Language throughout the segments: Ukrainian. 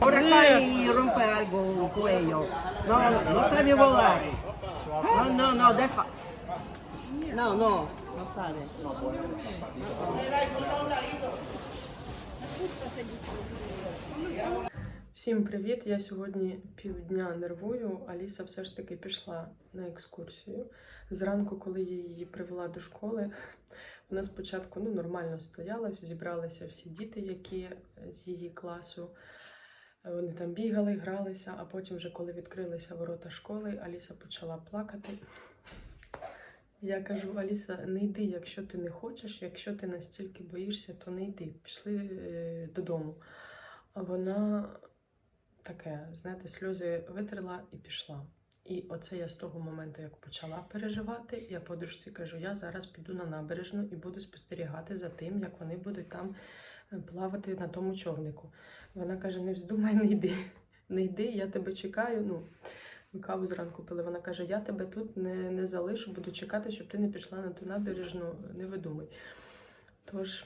Por acá y rompe algo el cuello. No, no sabe volar. No, no, no, deja. No, no, no sabe. Всім привіт! Я сьогодні півдня нервую. Аліса все ж таки пішла на екскурсію. Зранку, коли я її привела до школи, вона спочатку ну, нормально стояла, зібралися всі діти, які з її класу. Вони там бігали, гралися, а потім, вже коли відкрилися ворота школи, Аліса почала плакати. Я кажу: Аліса, не йди, якщо ти не хочеш, якщо ти настільки боїшся, то не йди. Пішли е, додому. А вона таке, знаєте, сльози витерла і пішла. І оце я з того моменту, як почала переживати, я подружці кажу, я зараз піду на набережну і буду спостерігати за тим, як вони будуть там е, плавати на тому човнику. Вона каже: не вздумай, не йди, не йди, я тебе чекаю. Ну, каву зранку пили. Вона каже: Я тебе тут не, не залишу, буду чекати, щоб ти не пішла на ту набережну, не видумай. Тож.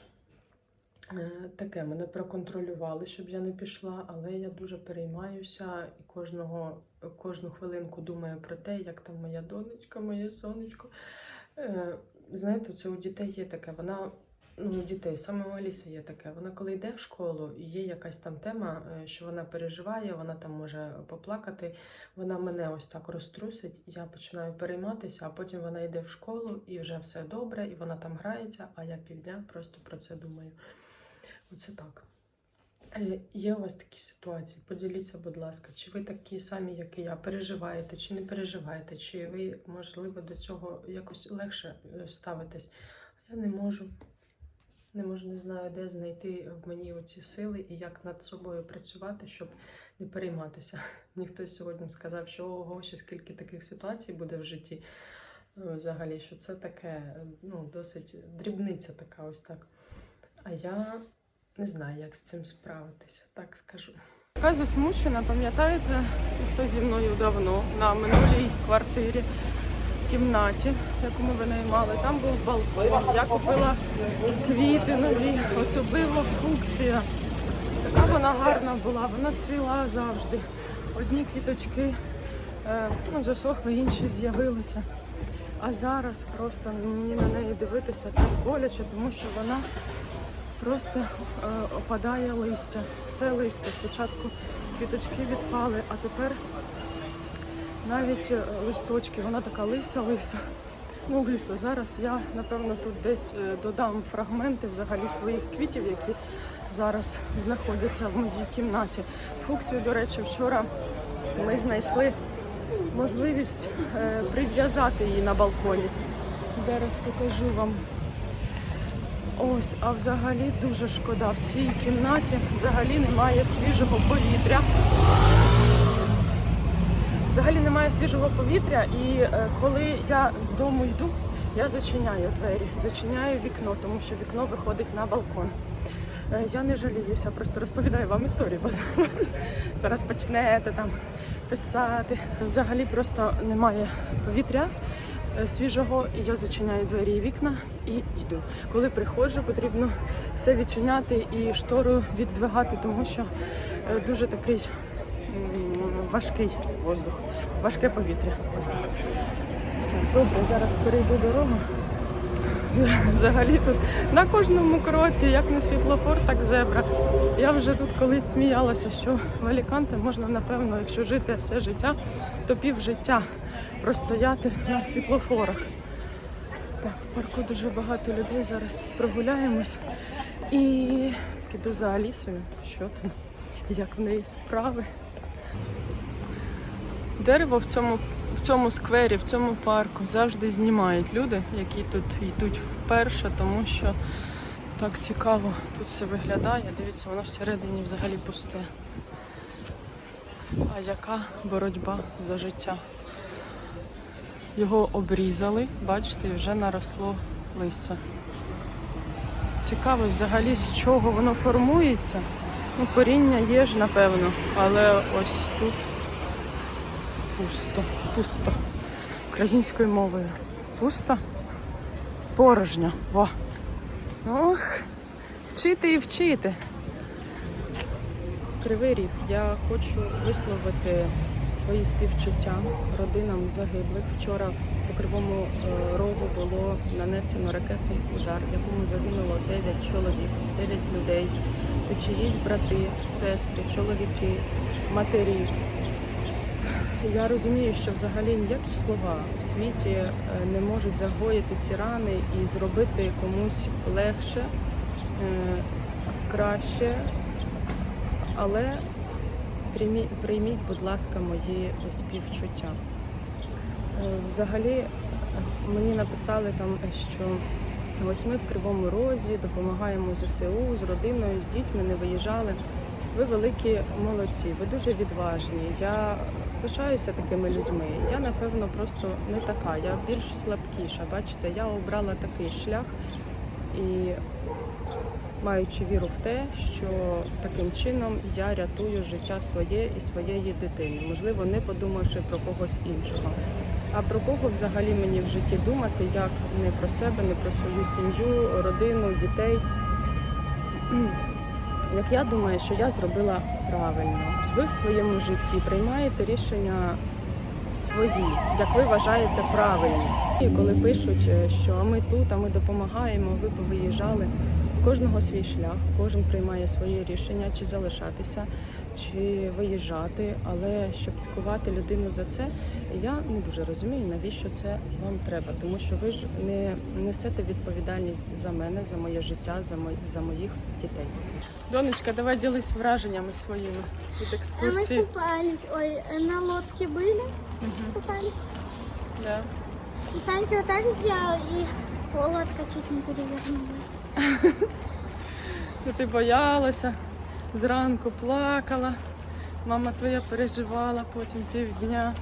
Таке мене проконтролювали, щоб я не пішла, але я дуже переймаюся і кожного, кожну хвилинку думаю про те, як там моя донечка, моє сонечко. Е, Знаєте, це у дітей є таке. Вона ну, у дітей, саме у Аліси є таке. Вона коли йде в школу, є якась там тема, е, що вона переживає, вона там може поплакати. Вона мене ось так розтрусить, я починаю перейматися, а потім вона йде в школу і вже все добре, і вона там грається, а я півдня просто про це думаю. Оце так. Е, Є у вас такі ситуації? Поділіться, будь ласка, чи ви такі самі, як і я, переживаєте, чи не переживаєте, чи ви, можливо, до цього якось легше е, ставитесь? Я не можу. Не можу, не знаю, де знайти в мені оці сили і як над собою працювати, щоб не перейматися. Мені хтось сьогодні сказав, що ого, ще скільки таких ситуацій буде в житті. е, Взагалі, що це таке, ну, досить дрібниця така ось так. А я не знаю, як з цим справитися, так скажу. Така засмучена, пам'ятаєте, хто зі мною давно на минулій квартирі, кімнаті, яку ми винаймали. Там був балкон. Я купила квіти нові, особливо фуксія. Така вона гарна була, вона цвіла завжди. Одні квіточки е, ну, засохли, інші з'явилися. А зараз просто мені на неї дивитися так боляче, тому що вона просто е, опадає листя. Все листя. Спочатку квіточки відпали, а тепер навіть е, листочки. Вона така лиса, лиса. Ну, лиса. Зараз я, напевно, тут десь е, додам фрагменти взагалі своїх квітів, які зараз знаходяться в моїй кімнаті. Фуксію, до речі, вчора ми знайшли можливість е, прив'язати її на балконі. Зараз покажу вам. Ось, а взагалі дуже шкода. В цій кімнаті взагалі немає свіжого повітря. Взагалі немає свіжого повітря, і е, коли я з дому йду, я зачиняю двері, зачиняю вікно, тому що вікно виходить на балкон. Е, я не жаліюся, просто розповідаю вам історію, бо зараз- почнете там писати. Взагалі просто немає повітря свіжого, я зачиняю двері і вікна і йду. Коли приходжу, потрібно все відчиняти і штору віддвигати, тому що е, дуже такий важкий воздух, важке повітря. Добре, зараз перейду дорогу. Взагалі тут на кожному кроці, як не світлофор, так зебра. Я вже тут колись сміялася, що в Аліканте можна, напевно, якщо жити все життя, то пів життя простояти на світлофорах. Так, в парку дуже багато людей. Зараз тут прогуляємось і піду за Алісою. Що там, як в неї справи. Дерево в цьому, в цьому сквері, в цьому парку завжди знімають люди, які тут йдуть вперше, тому що так цікаво тут все виглядає. Дивіться, воно всередині взагалі пусте. А яка боротьба за життя? Його обрізали, бачите, і вже наросло листя. Цікаво взагалі з чого воно формується. Ну, коріння є ж, напевно, але ось тут пусто, пусто. Українською мовою. Пусто. Порожньо. Во. Ох, Вчити і вчити. Кривий ріг. Я хочу висловити свої співчуття родинам загиблих. Вчора по кривому е, рогу було нанесено ракетний удар, в якому загинуло 9 чоловік, 9 людей. Це чиїсь брати, сестри, чоловіки, матері. Я розумію, що взагалі ніякі слова в світі е, не можуть загоїти ці рани і зробити комусь легше, е, краще. Але прийміть, будь ласка, мої співчуття. Е, Взагалі, мені написали там, що ось ми в Кривому Розі допомагаємо ЗСУ з родиною, з дітьми не виїжджали. Ви великі молодці, ви дуже відважні. Я пишаюся такими людьми. Я, напевно, просто не така. Я більш слабкіша. Бачите, я обрала такий шлях і маючи віру в те, що таким чином я рятую життя своє і своєї дитини, можливо, не подумавши про когось іншого. А про кого взагалі мені в житті думати, як не про себе, не про свою сім'ю, родину, дітей. Як я думаю, що я зробила правильно. Ви в своєму житті приймаєте рішення свої, як ви вважаєте правильні. І коли пишуть, е, що ми тут, а ми допомагаємо, ви повиїжджали. В кожного свій шлях, кожен приймає своє рішення, чи залишатися, чи виїжджати. Але щоб цькувати людину за це, я не дуже розумію, навіщо це вам треба, тому що ви ж не несете відповідальність за мене, за моє життя, за мої, за моїх дітей. Донечка, давай ділись враженнями своїми від А мы екскурсії. купались. Ой, на лодке были, купались. Да. И Санька вот так сделал, и лодка чуть не перевернулась. Ну, ти боялася, зранку плакала. Мама твоя переживала потім півдня.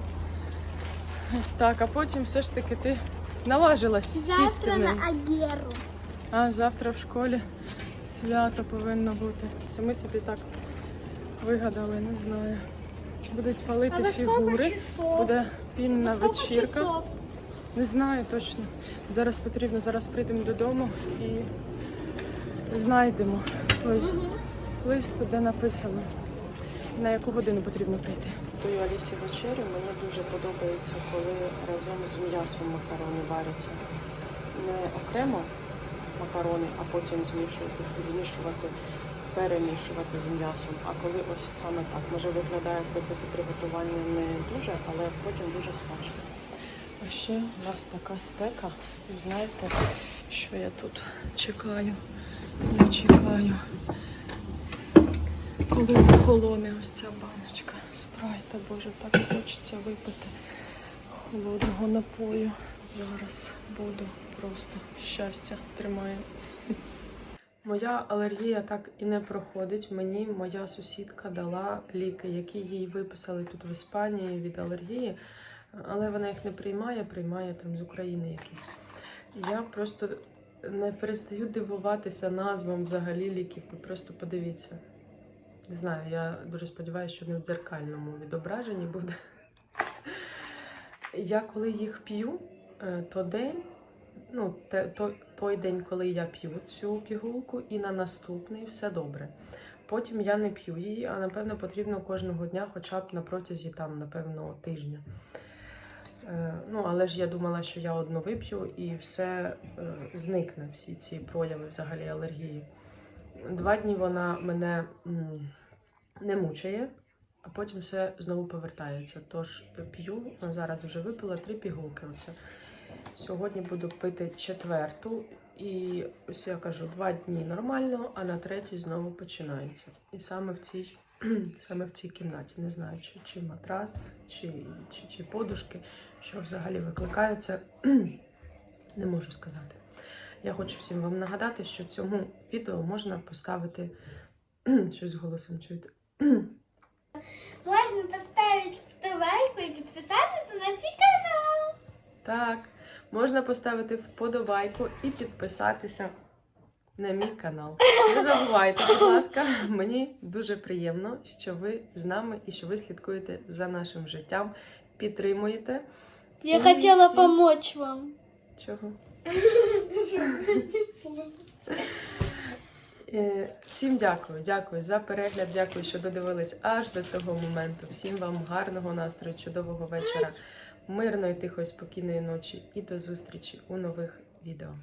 Ось так, а потім все ж таки ти наважилась сісти Завтра в на. Агеру. А завтра в школі свято повинно бути. Це ми собі так вигадали, не знаю. Будуть палити во фігури, буде пінна Во вечірка. часов? Не знаю точно. Зараз потрібно, зараз прийдемо додому і знайдемо той лист, де написано, на яку годину потрібно прийти. Тою Алісі вечерю мені дуже подобається, коли разом з м'ясом макарони варяться. Не окремо макарони, а потім змішувати, змішувати, перемішувати з м'ясом. А коли ось саме так. Може виглядає в приготування не дуже, але потім дуже смачно. А ще у нас така спека. І знаєте, що я тут чекаю? Я чекаю, коли охолоне ось ця баночка. Спрайта, боже, так хочеться випити холодного напою. Зараз буду просто щастя тримаю. Моя алергія так і не проходить. Мені моя сусідка дала ліки, які їй виписали тут в Іспанії від алергії, але вона їх не приймає, приймає там з України якісь. Я просто не перестаю дивуватися назвам взагалі ліків. Ви просто подивіться. Не знаю, я дуже сподіваюся, що не в дзеркальному відображенні буде. Я коли їх п'ю, е, то день, ну, те, то, той день, коли я п'ю цю пігулку, і на наступний все добре. Потім я не п'ю її, а напевно потрібно кожного дня, хоча б на протязі там, напевно, тижня. Е, Ну, але ж я думала, що я одну вип'ю і все е, зникне, всі ці прояви взагалі алергії. Два дні вона мене м, не мучає, а потім все знову повертається. Тож п'ю, зараз вже випила три пігулки. Оце. Сьогодні буду пити четверту. І ось я кажу, два дні нормально, а на третій знову починається. І саме в цій, саме в цій кімнаті, не знаю, чи, чи матрас, чи, чи, чи подушки, що взагалі викликається, не можу сказати. Я хочу всім вам нагадати, що цьому відео можна поставити щось голосом чуєте. Можно поставить вподобайку и подписаться на цей канал. Так, можна поставити вподобайку і підписатися на мій канал. Не забувайте, будь ласка, мені дуже приємно, що ви з нами і що ви слідкуєте за нашим життям, підтримуєте. Я хотела всем- помочь вам. Чого? Е, Всім дякую, дякую за перегляд. Дякую, що додивились аж до цього моменту. Всім вам гарного настрою, чудового вечора, мирної, тихої, спокійної ночі і до зустрічі у нових відео.